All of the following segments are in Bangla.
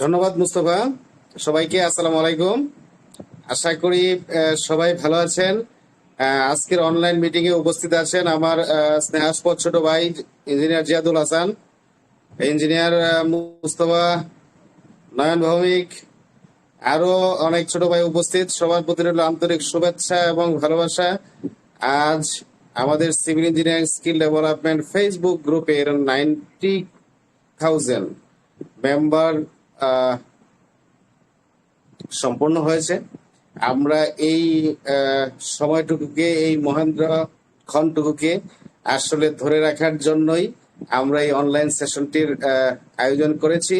ধন্যবাদ মুস্তফা। সবাইকে আসসালামু আলাইকুম। আশা করি সবাই ভালো আছেন। আজকের অনলাইন মিটিং এ উপস্থিত আছেন আমার স্নেহাস্পদ ছোট ভাই ইঞ্জিনিয়ার জিয়াদুল হাসান। ইঞ্জিনিয়ার মুস্তফা, নয়ন ভৌমিক, আরও অনেক ছোট ভাই উপস্থিত। সবার প্রতি আন্তরিক শুভেচ্ছা এবং ভালোবাসা। আজ আমাদের civil engineering skill development Facebook গ্রুপের নাইনটি থাউজেন্ড মেম্বার সম্পূর্ণ হয়েছে। আমরা এই সময়টুকুকে, এই মহেন্দ্র ক্ষণটুকুকে আসলে ধরে রাখার জন্যই আমরা এই অনলাইন সেশনটির আয়োজন করেছি।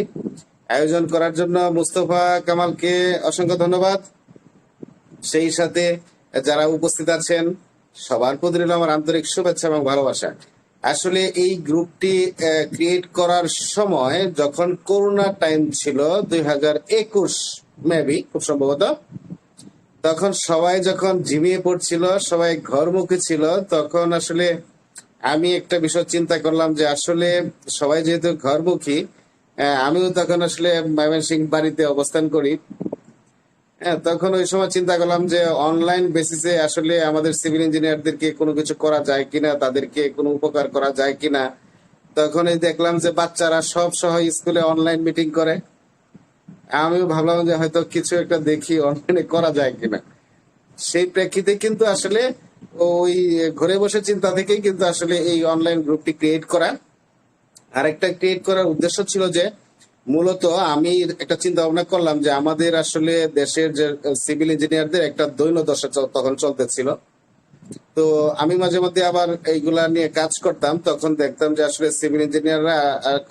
আয়োজন করার জন্য মুস্তফা কামালকে অসংখ্য ধন্যবাদ। সেই সাথে যারা উপস্থিত আছেন, সবার প্রতি আমার আন্তরিক শুভেচ্ছা এবং ভালোবাসা। আসলে এই গ্রুপটি ক্রিয়েট করার সময় যখন করোনা টাইম ছিল, দুই হাজার একুশ মেবি খুব সম্ভবত, তখন সবাই যখন ঝিমিয়ে পড়ছিল, সবাই ঘরমুখী ছিল, তখন আসলে আমি একটা বিষয় চিন্তা করলাম যে আসলে সবাই যেহেতু ঘরমুখী আমিও তখন আসলে ময়মনসিং বাড়িতে অবস্থান করি। হ্যাঁ তখন ওই সময় চিন্তা করলাম যে অনলাইন বেসিসে আসলে আমাদের সিভিল ইঞ্জিনিয়ারদেরকে কোনো কিছু করা যায় কিনা, তাদেরকে কোনো উপকার করা যায় কিনা। তখন এই দেখলাম যে বাচ্চারা সব সহ স্কুলে অনলাইন মিটিং করে। আমিও ভাবলাম যে হয়তো কিছু একটা দেখি অনলাইনে করা যায় কিনা। সেই প্রেক্ষিতে কিন্তু আসলে ওই ঘরে বসে চিন্তা থেকেই কিন্তু আসলে এই অনলাইন গ্রুপটি ক্রিয়েট করা। আরেকটা ক্রিয়েট করার উদ্দেশ্য ছিল যে মূলত আমি একটা চিন্তা ভাবনা করলাম যে আমাদের আসলে দেশের যে সিভিল ইঞ্জিনিয়ারদের একটা দৈন্য দশা তখন চলতেছিল। তো আমি মাঝে মধ্যে আবার এইগুলা নিয়ে কাজ করতাম, তখন দেখতাম যে আসলে সিভিল ইঞ্জিনিয়াররা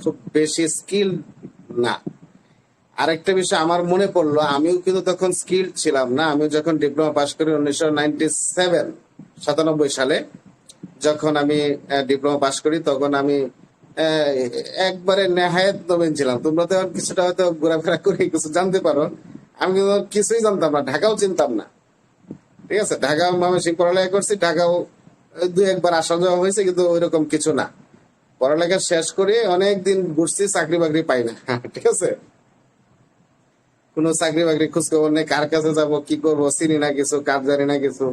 খুব বেশি স্কিল না। আরেকটা বিষয় আমার মনে পড়ল, আমিও কিন্তু তখন স্কিল ছিলাম না। আমি যখন ডিপ্লোমা পাশ করি উনিশশো নাইনটি সেভেন সাতানব্বই সালে, যখন আমি ডিপ্লোমা পাশ করি, তখন আমি একবারে নেহায়ত নবীন ছিলাম। তোমরা তো কিছুটা হয়তো ঘোরাফেরা করে কিছু জানতে পারো। আমি কিন্তু কিছুই জানতাম না, ঢাকাও চিনতাম না। ঠিক আছে, ঢাকা ময়মনসিংহ পড়ালেখা করছি, ঢাকাও দুই একবার আসা যাওয়া হয়েছে, কিন্তু ওইরকম কিছু না। পড়ালেখা শেষ করে অনেক দিন ঘুরছি, চাকরি বাকরি পাই না। ঠিক আছে? কোনো চাকরি বাকরি খোঁজ খবর নেই, কার কাছে যাব, কি করব, চিনি না কিছু, কার জানি না কিছু,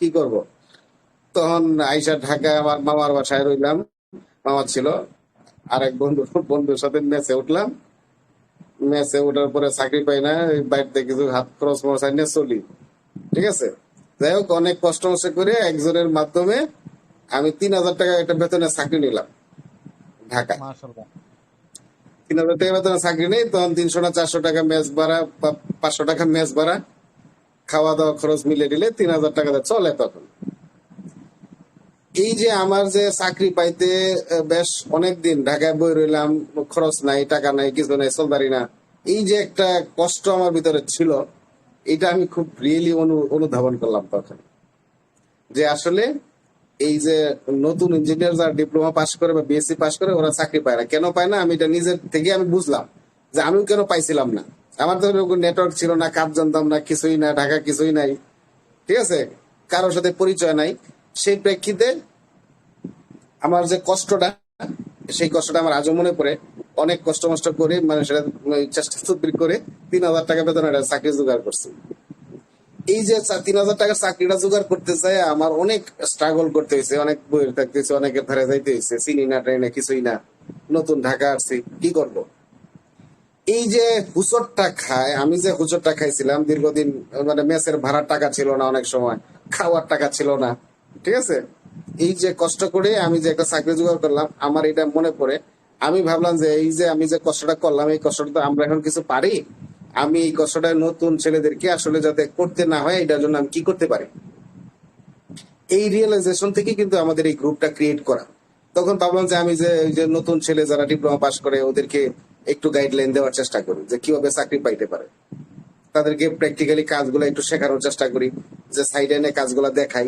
কি করব? তখন আইসা ঢাকা আমার মামার বাসায় রইলাম, মামা ছিল। আরেক বন্ধু বন্ধুর সাথে মেসে উঠলাম। মেসে ওঠার পরে চাকরি পাই না বাড়িতে কিছু হাত খরচ মরচাই নিয়ে চলি। ঠিক আছে? যাই হোক অনেক কষ্ট মষ্ট করে একজনের মাধ্যমে আমি তিন হাজার টাকা একটা বেতনে চাকরি নিলাম ঢাকা তিন হাজার টাকা বেতনে চাকরি নেই তখন তিনশো না চারশো টাকা মেস ভাড়া বা পাঁচশো টাকা মেস ভাড়া খাওয়া দাওয়া খরচ মিলে দিলে তিন হাজার টাকা চলে তখন। এই যে আমার যে চাকরি পাইতে বেশ অনেক দিন ঢাকায় বই রইলাম, খরচ নাই, টাকা নাই, কিছু নাই চলদারি না। এই যে একটা কষ্ট আমার ভিতরে ছিল, এটা আমি খুব রিয়েলি অনুধাবন করলাম তখন। যে আসলে এই যে নতুন ইঞ্জিনিয়ার যারা ডিপ্লোমা পাস করে বা বিএসসি পাস করে, ওরা চাকরি পায় না। কেন পায় না? আমি এটা নিজের থেকে আমি বুঝলাম যে আমিও কেন পাইছিলাম না। আমার তো নেটওয়ার্ক ছিল না, কাজ জানতাম না, কিছুই না ঢাকা কিছুই নাই। ঠিক আছে? কারোর সাথে পরিচয় নাই। সেই প্রেক্ষিতে আমার যে কষ্টটা, সেই কষ্টটা আমার আজও মনে পড়ে। অনেক কষ্ট মষ্ট করে মানে সেটা চেষ্টা তদবির করে তিন হাজার টাকা বেতন একটা চাকরি জোগাড় করছি। এই যে তিন হাজার টাকার চাকরিটা জোগাড় করতে চাই, আমার অনেক স্ট্রাগল করতে হয়েছে, অনেক বইয়ের থাকতে হয়েছে, অনেকের ধারে যাইতে হয়েছে, চিনি না, ট্রেনে কিছুই না, নতুন ঢাকা আসছি, কি করব? এই যে হুচটটা খায়, আমি যে হুচটটা খাইছিলাম, দীর্ঘদিন মানে মেসের ভাড়ার টাকা ছিল না অনেক সময়, খাওয়ার টাকা ছিল না ঠিক আছে? এই যে কষ্ট করে আমি যে একটা চাকরি জোগাড় করলাম, আমার এটা মনে পড়ে। আমি ভাবলাম যে এই যে আমি যে কষ্টটা করলাম, এই কষ্টটা তো আমরা এখন কিছু পারি। আমি এই কষ্টটা নতুন ছেলেদেরকে আসলে যাতে করতে না হয়, এটার জন্য আমি কি করতে পারি? এই রিয়েলাইজেশন থেকে কিন্তু আমাদের এই গ্রুপটা ক্রিয়েট করা। তখন ভাবলাম যে আমি যে যে নতুন ছেলে যারা ডিপ্লোমা পাস করে, ওদেরকে একটু গাইডলাইন দেওয়ার চেষ্টা করি, যে কীভাবে চাকরি পাইতে পারে। তাদেরকে প্র্যাকটিক্যালি কাজগুলো একটু শেখানোর চেষ্টা করি, যে সাইডে এনে কাজগুলো দেখাই।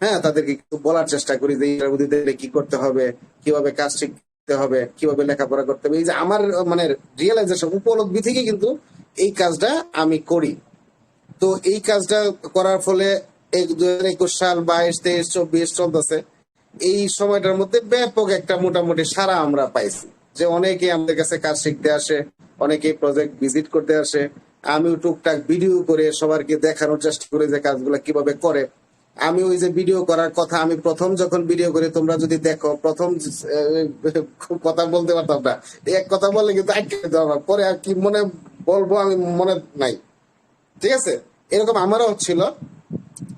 হ্যাঁ তাদেরকে একটু বলার চেষ্টা করি যে ইন্টারভিউ কি করতে হবে, কীভাবে কাজ শিখতে হবে, কীভাবে লেখাপড়া করতে হবে। এই যে আমার মানে রিয়েলাইজেশন উপলব্ধি থেকে কিন্তু এই কাজটা আমি করি। তো এই কাজটা করার ফলে এক, দুই হাজার একুশ সাল, বাইশ, তেইশ, চব্বিশ চলতেছে। এই সময়টার মধ্যে ব্যাপক একটা মোটামুটি সারা আমরা পাইছি। যে অনেকে আমাদের কাছে কাজ শিখতে আসে, অনেকেই প্রজেক্ট ভিজিট করতে আসে। আমিও টুকটাক ভিডিও করে সবারকে দেখানোর চেষ্টা করি যে কাজগুলো কীভাবে করে। আমি ওই যে ভিডিও করার কথা, আমি প্রথম যখন ভিডিও করি, তোমরা যদি দেখো, প্রথম কথা বলতে পারতাম না। এক কথা বললে কিন্তু পরে আর কি মনে বলব আমি মনে নাই। ঠিক আছে? এরকম আমারও হচ্ছিল।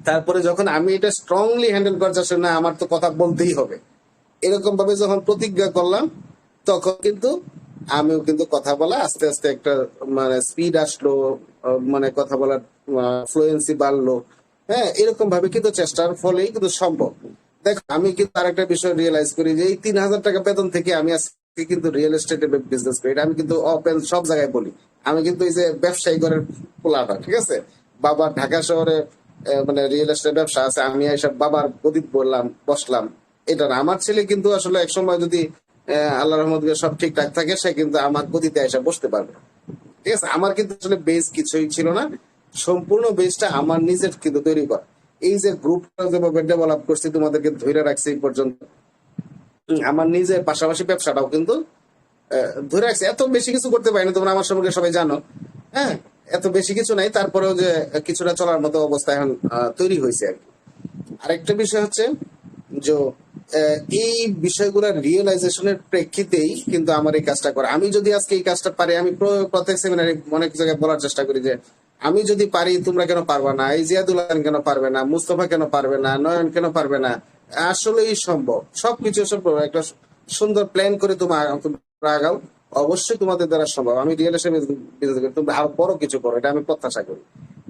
তারপরে যখন আমি এটা স্ট্রংলি হ্যান্ডেল করার চেষ্টা না, আমার তো কথা বলতেই হবে। এরকম ভাবে যখন প্রতিজ্ঞা করলাম, তখন কিন্তু আমিও কিন্তু কথা বলা, আস্তে আস্তে একটা মানে স্পিড আসলো মানে কথা বলার ফ্লুয়েন্সি বাড়লো। হ্যাঁ এরকম ভাবে কিন্তু চেষ্টার ফলেই কিন্তু সম্ভব। দেখো, আমি কিন্তু আরেকটা বিষয় রিয়েলাইজ করি যে এই তিন হাজার টাকা বেতন থেকে আমি আজকে কিন্তু রিয়েল এস্টেটে বিজনেস করি। আমি কিন্তু ওপেন সব জায়গায় বলি। আমি কিন্তু এই যে ব্যবসায়ী ঘরের পোলাটা, ঠিক আছে? বাবা ঢাকা শহরে মানে রিয়েল এস্টেট ব্যবসা আছে, আমি এইসব বাবার প্রদীপ বললাম, বসলাম। এটা না, আমার ছেলে কিন্তু আসলে এক সময় যদি আল্লাহ রহমত সব ঠিকঠাক থাকে, সে কিন্তু আমার গতিতে এসে বসতে পারবে। ঠিক আছে? আমার কিন্তু আসলে বেস কিছুই ছিল না। সম্পূর্ণ বেসটা আমার নিজের কিন্তু তৈরি করা। এই যে গ্রুপটা যেভাবে ডেভেলপ করছি, তোমাদেরকে ধরে রাখছি এই পর্যন্ত। আমার নিজের পাশাপাশি ব্যবসাটাও কিন্তু ধরে রাখছি। এত বেশি কিছু করতে পারিনি, তোমরা আমার সম্পর্কে সবাই জানো। হ্যাঁ এত বেশি কিছু নাই। তারপরেও যে কিছুটা চলার মতো অবস্থা এখন তৈরি হয়েছে আর কি। আরেকটা বিষয় হচ্ছে যে এই বিষয়গুলোর রিয়েলাইজেশনের প্রেক্ষিতেই কিন্তু আমার এই কাজটা করে। আমি যদি আজকে এই কাজটা পারি, আমি প্রত্যেক সেমিনারে অনেক জায়গায় বলার চেষ্টা করি যে আমি যদি পারি, তোমরা কেন পারবে না? এই জিয়াদুল কেন পারবে না? মুস্তফা কেন পারবে না? নয়ন কেন পারবে না? আসলেই সম্ভব। সবকিছু সম্ভব। একটা সুন্দর প্ল্যান করে তোমার আগাও অবশ্যই তোমাদের দ্বারা সম্ভব। আমি রিয়েল এস্টেট আরও বড় কিছু করো। এটা আমি প্রত্যাশা করি।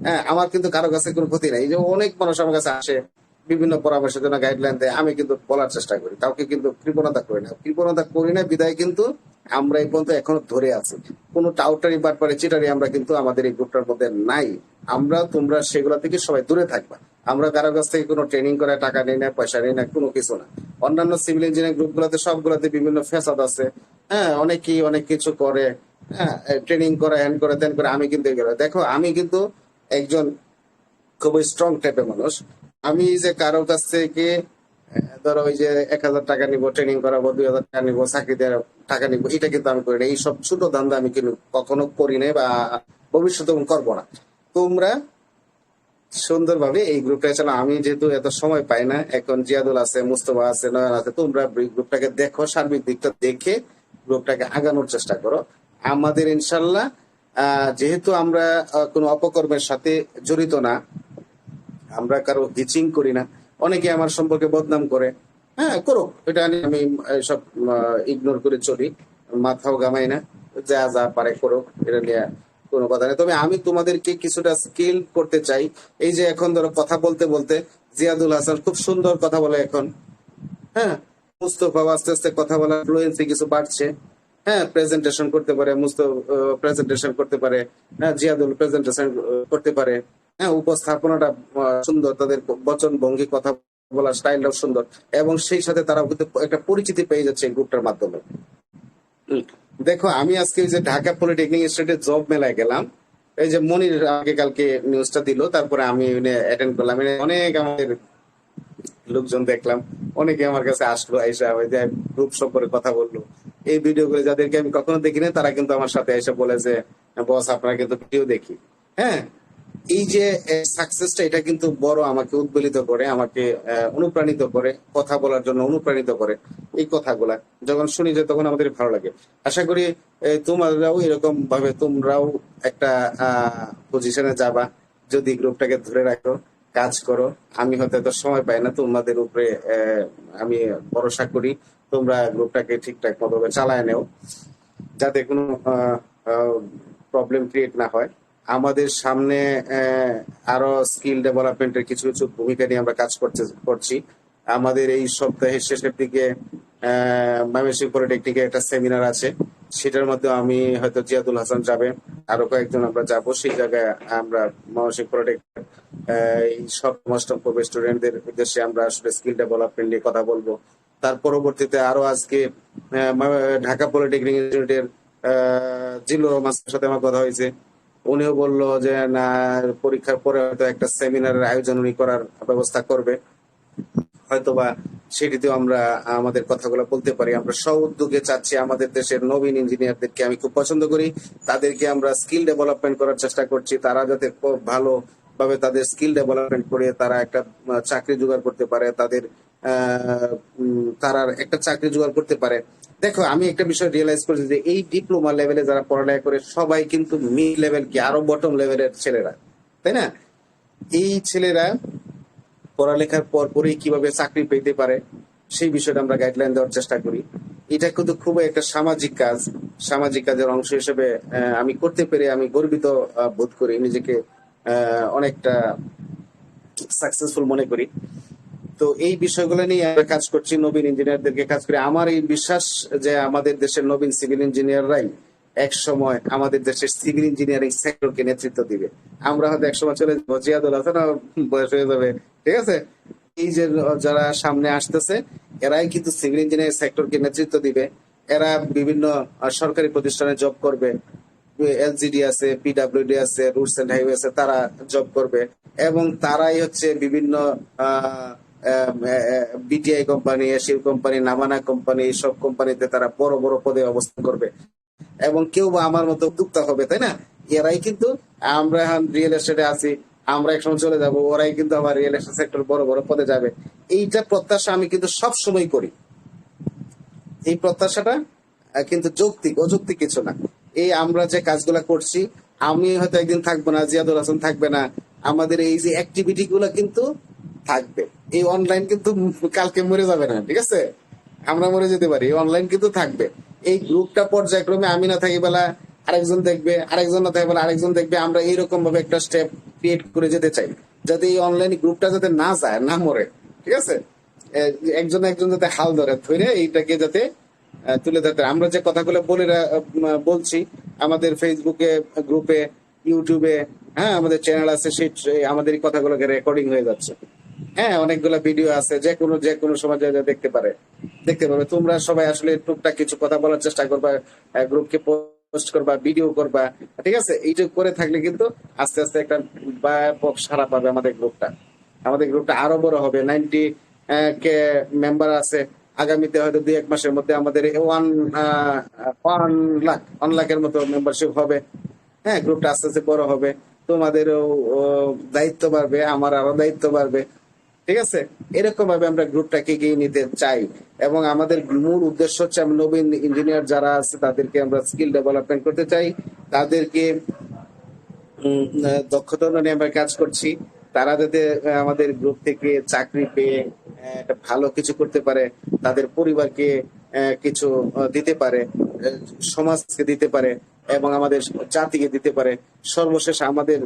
হ্যাঁ আমার কিন্তু কারও কাছে কোনো ক্ষতি নাই। যে অনেক মানুষ আমার কাছে আসে, বিভিন্ন পরামর্শের জন্য গাইডলাইন দেয়। আমি কিন্তু বলার চেষ্টা করি। কাউকে কিন্তু কৃপণতা করি না। কৃপণতা করি না, বিদায় কিন্তু আমরা এই পর্যন্ত এখনও ধরে আছি। কোনো টাউটারি বাটপারে চিটারি আমরা কিন্তু আমাদের এই গ্রুপটার মধ্যে নাই। আমরা, তোমরা সেগুলো থেকে সবাই দূরে থাকবা। আমরা কারও কাছ থেকে কোনো ট্রেনিং করে টাকা নেই না, পয়সা নেই না, কোনো কিছু না। অন্যান্য সিভিল ইঞ্জিনিয়ারিং গ্রুপগুলোতে সবগুলোতে বিভিন্ন ফেসাদ আছে। হ্যাঁ অনেকেই অনেক কিছু করে। হ্যাঁ ট্রেনিং করে হ্যান্ড করে, তেন করে, আমি কিন্তু দেখো, আমি কিন্তু একজন খুবই স্ট্রং টাইপের মানুষ। আমি যে কারোর কাছ থেকে ধরো ওই যে এক হাজার টাকা নিবো ট্রেনিং করাবো, দুই হাজার টাকা নিবো চাকরি দেওয়ার টাকা নিবো, এটা কিন্তু আমি করি না। এইসব ছোট ধান্দা আমি কিন্তু কখনো করি নাই বা ভবিষ্যতে করব না। তোমরা সুন্দরভাবে এই গ্রুপটা চালা আমি যেহেতু এত সময় পাই না, এখন জিয়াদুল আছে, মুস্তফা আছে, নয়ন আছে, তোমরা গ্রুপটাকে দেখো, সার্বিক দিকটা দেখে গ্রুপটাকে আগানোর চেষ্টা করো। আমাদের ইনশাল্লাহ যেহেতু আমরা কোনো অপকর্মের সাথে জড়িত না, আমরা কারও হিচিং করি না অনেকে আমার সম্পর্কে বদনাম করে। হ্যাঁ করো এটা নিয়ে আমি সব ইগনোর করে চলি। মাথাও গামাই না। যা যা পারে করো এটা নিয়ে কোনো কথা নেই। তবে আমি তোমাদেরকে কিছুটা স্কিল করতে চাই। এই যে এখন ধরো কথা বলতে বলতে জিয়াদুল হাসান খুব সুন্দর কথা বলে এখন। হ্যাঁ মুস্তফা আস্তে আস্তে কথা বলার ফ্লুয়েন্সি কিছু বাড়ছে। হ্যাঁ প্রেজেন্টেশন করতে পারে মুস্তফা প্রেজেন্টেশন করতে পারে। হ্যাঁ জিয়াদুল প্রেজেন্টেশন করতে পারে। হ্যাঁ উপস্থাপনাটা সুন্দর তাদের বচন ভঙ্গি কথা বলার স্টাইলটাও সুন্দর। এবং সেই সাথে তারা কিন্তু একটা পরিচিতি পেয়ে যাচ্ছে এই গ্রুপটার মাধ্যমে। দেখো আমি আজকে যে ঢাকা পলিটেকনিক ইনস্টিটিউটে জব মেলায় গেলাম। এই যে মনির আগে কালকে নিউজটা দিল তারপরে আমি অ্যাটেন্ড করলাম। অনেক আমাদের লোকজন দেখলাম। অনেকে আমার কাছে আসলো আইসা ওই যে গ্রুপ সম্পর্কে কথা বলল। এই ভিডিও গুলো যাদেরকে আমি কখনো দেখিনি তারা কিন্তু আমার সাথে এসে বলে যে বস আপনারা কিন্তু ভিডিও দেখি। হ্যাঁ এই যে সাকসেসটা এটা কিন্তু বড় আমাকে উদ্বেলিত করে, আমাকে অনুপ্রাণিত করে, কথা বলার জন্য অনুপ্রাণিত করে এই কথাগুলা। যখন শুনি যে তখন আমাদের ভালো লাগে। আশা করি তোমরাও এরকম ভাবে তোমরাও একটা পজিশনে যাবা। যদি গ্রুপটাকে ধরে রাখো, কাজ করো, আমি হয়তো এত সময় পাই না, তোমাদের উপরে আমি ভরসা করি, তোমরা গ্রুপটাকে ঠিকঠাক মতো চালায় নেও। যাতে কোনো প্রবলেম ক্রিয়েট না হয়। আমাদের সামনে আরও স্কিল ডেভেলপমেন্টের কিছু কিছু ভূমিকা নিয়ে আমরা কাজ করতে, করছি। আমাদের এই সপ্তাহের শেষের দিকে ময়মনসিংহ পলিটেকনিকে একটা সেমিনার আছে। সেটার মধ্যে আমি হয়তো জিয়াদুল হাসান যাবে, আরও কয়েকজন আমরা যাব। সেই জায়গায় আমরা ময়মনসিংহ পলিটেকনিক এই সব অষ্টম পর্বের স্টুডেন্টদের উদ্দেশ্যে আমরা আসলে স্কিল ডেভেলপমেন্ট নিয়ে কথা বলব। তার পরবর্তীতে আরও আজকে ঢাকা পলিটেকনিক ইনস্টিটিউটের জিল্লুর রহমানের সাথে আমার কথা হয়েছে। উনিও বলল যে, না, পরীক্ষার পরে হয়তো একটা সেমিনারের আয়োজন উনি করার ব্যবস্থা করবে। হয়তোবা সেটিতেও আমরা আমাদের কথাগুলো বলতে পারি। আমরা সব উদ্যোগে চাচ্ছি আমাদের দেশের নবীন ইঞ্জিনিয়ারদেরকে আমি খুব পছন্দ করি। তাদেরকে আমরা স্কিল ডেভেলপমেন্ট করার চেষ্টা করছি। তারা যাতে খুব ভালো ভাবে তাদের স্কিল ডেভেলপমেন্ট করে তারা একটা চাকরি জোগাড় করতে পারে। তাদের তারা একটা চাকরি জোগাড় করতে পারে। দেখো, আমি একটা বিষয় রিয়েলাইজ করেছি যে এই ডিপ্লোমা লেভেলে যারা পড়ালেখা করে, সবাই কিন্তু মিড লেভেল কি আরও বটম লেভেলের ছেলেরা, তাই না? এই ছেলেরা পড়ালেখার পর পরেই কীভাবে চাকরি পেতে পারে, সেই বিষয়টা আমরা গাইডলাইন দেওয়ার চেষ্টা করি। এটা কিন্তু খুব একটা সামাজিক কাজ, সামাজিক কাজের অংশ হিসেবে আমি করতে পেরে আমি গর্বিত বোধ করি, নিজেকে অনেকটা সাকসেসফুল মনে করি। তো এই বিষয়গুলো নিয়ে আমরা কাজ করছি নবীন ইঞ্জিনিয়ারদেরকে কাজ করি। আমার এই বিশ্বাস যে আমাদের দেশের নবীন সিভিল ইঞ্জিনিয়াররাই এক সময় আমাদের দেশের সিভিল ইঞ্জিনিয়ারিং সেক্টরকে নেতৃত্ব দিবে। আমরা হয়তো এক সময় চলে যাব। জিয়াদুল হাসান বয়স হয়ে যাবে। ঠিক আছে? এই যে যারা সামনে আসতেছে, এরাই কিন্তু সিভিল ইঞ্জিনিয়ারিং সেক্টরকে নেতৃত্ব দিবে। এরা বিভিন্ন সরকারি প্রতিষ্ঠানে জব করবে। এলজিডি আছে, পিডাব্লিউডি আছে, রুটস এন্ড হাইওয়ে আছে, তারা জব করবে। এবং তারাই হচ্ছে বিভিন্ন বিটিআই কোম্পানি এশিয়ার কোম্পানি নামানা কোম্পানি সব কোম্পানিতে তারা বড় বড় পদে অবস্থান করবে। এবং কেউ বা আমার মতো উদ্যোক্তা হবে, তাই না? এরাই কিন্তু আমরা এখন রিয়েল এস্টেটে আছি, আমরা একসময় চলে যাব, ওরাই কিন্তু আমার রিয়েল এস্টেট সেক্টর বড় বড় পদে যাবে। এইটা প্রত্যাশা আমি কিন্তু সব সময় করি। এই প্রত্যাশাটা কিন্তু যৌক্তিক, অযৌক্তিক কিছু না। এই আমরা যে কাজগুলা করছি, আমি হয়তো একদিন থাকব না, জিয়াদুল হাসান থাকবে না। আমাদের এই যে অ্যাক্টিভিটি গুলো কিন্তু থাকবে। এই অনলাইন কিন্তু কালকে মরে যাবে না, ঠিক আছে? আমরা মরে যেতে পারি অনলাইন কিন্তু থাকবে। এই গ্রুপটা পর্যায়ক্রমে আমি না থাকি বেলা আরেকজন দেখবে, আরেকজন না থাকে বেলা আরেকজন দেখবে, আমরা এইরকম ভাবে একটা স্টেপ ক্রিয়েট করে যেতে চাই। যাতে এই অনলাইন গ্রুপটা যাতে না যায়, না মরে, ঠিক আছে? একজন একজন যাতে হাল ধরে ধরে এইটাকে যাতে তুলে ধরতে। আমরা যে কথাগুলো বলে বলছি, আমাদের ফেসবুকে গ্রুপে ইউটিউবে হ্যাঁ আমাদের চ্যানেল আছে, সেই আমাদের কথাগুলোকে রেকর্ডিং হয়ে যাচ্ছে। হ্যাঁ অনেকগুলো ভিডিও আছে যে কোনো যে কোনো সময় যা দেখতে পারে। দেখতে পাবে। তোমরা সবাই আসলে টুকটাক কিছু কথা বলার চেষ্টা করবা গ্রুপকে পোস্ট করবা ভিডিও করবা, ঠিক আছে? এইটা করে থাকলে কিন্তু আস্তে আস্তে একটা ব্যাপক সারা পাবে আমাদের গ্রুপটা আমাদের গ্রুপটা আরও বড় হবে। নাইনটি কে মেম্বার আছে, আগামীতে হয়তো দুই এক মাসের মধ্যে আমাদের ওয়ান ওয়ান লাখ ওয়ান লাখের মতো মেম্বারশিপ হবে। হ্যাঁ গ্রুপটা আস্তে আস্তে বড় হবে। তোমাদেরও দায়িত্ব বাড়বে, আমার আরও দায়িত্ব বাড়বে। ঠিক আছে? এরকম ভাবে আমরা গ্রুপটাকে এগিয়ে নিতে চাই এবং আমাদের মূল উদ্দেশ্য হচ্ছে আমরা নবীন ইঞ্জিনিয়ার যারা আছে, তাদেরকে আমরা স্কিল ডেভেলপমেন্ট করতে চাই। তাদেরকে দক্ষতা উন্নয়নে আমরা কাজ করছি। তারা যাতে আমাদের গ্রুপ থেকে চাকরি পেয়ে একটা ভালো কিছু করতে পারে, তাদের পরিবারকে কিছু দিতে পারে সমাজকে দিতে পারে। এবং আমাদের জাতিকে দিতে পারে। সর্বশেষ আমাদের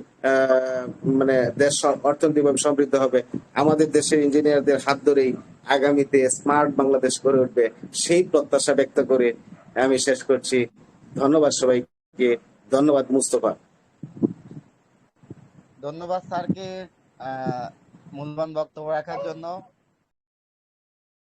মানে দেশ অর্থনৈতিকভাবে সমৃদ্ধ হবে। আমাদের দেশের ইঞ্জিনিয়ারদের হাত ধরেই আগামীতে স্মার্ট বাংলাদেশ গড়ে উঠবে সেই প্রত্যাশা ব্যক্ত করে আমি শেষ করছি। ধন্যবাদ সবাইকে। ধন্যবাদ মুস্তফা। ধন্যবাদ স্যারকে আহ, মূল্যবান বক্তব্য রাখার জন্য।